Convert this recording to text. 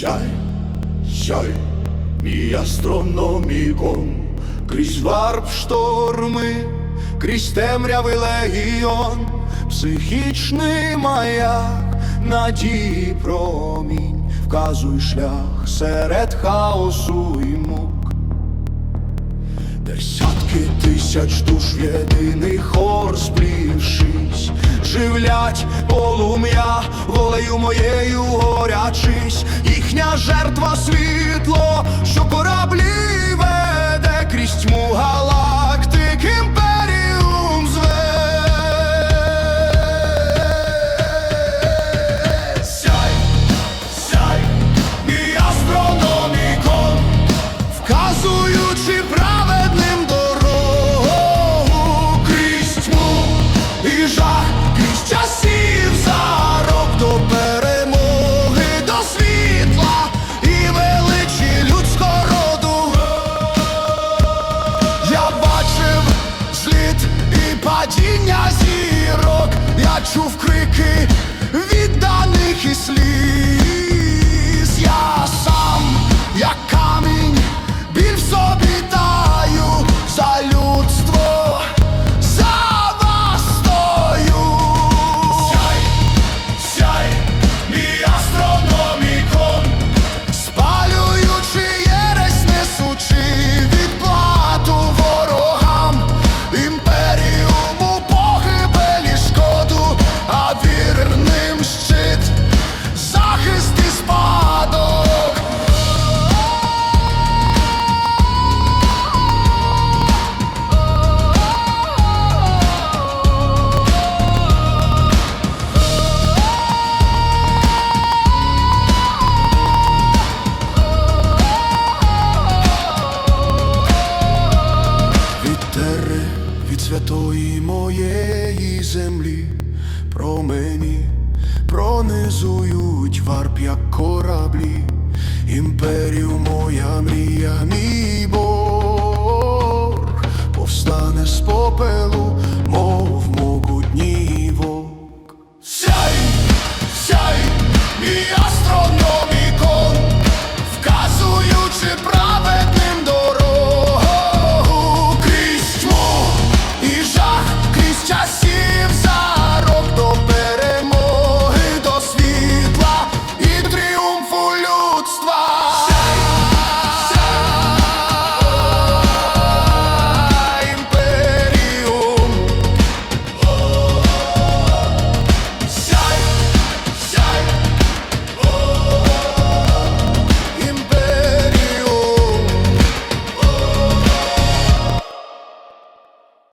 Сяй, сяй, мій астрономікон, крізь варп шторми, крізь темрявий легіон, психічний маяк, надії промінь, вказуй шлях серед хаосу і мук. Десятки тисяч душ в єдиний хор сплівшись, живлять полум'я волею моєю горячись, їхня жертва світло, що кораблі веде крізь тьму галактик імперіум зве. Сяй, сяй, і астрономікон, вказуючи праведним падіння зірок, я чув крики відданих і сліз. Моєї землі, промені пронизують варп, як кораблі, імперію моя мрія, мій Бог.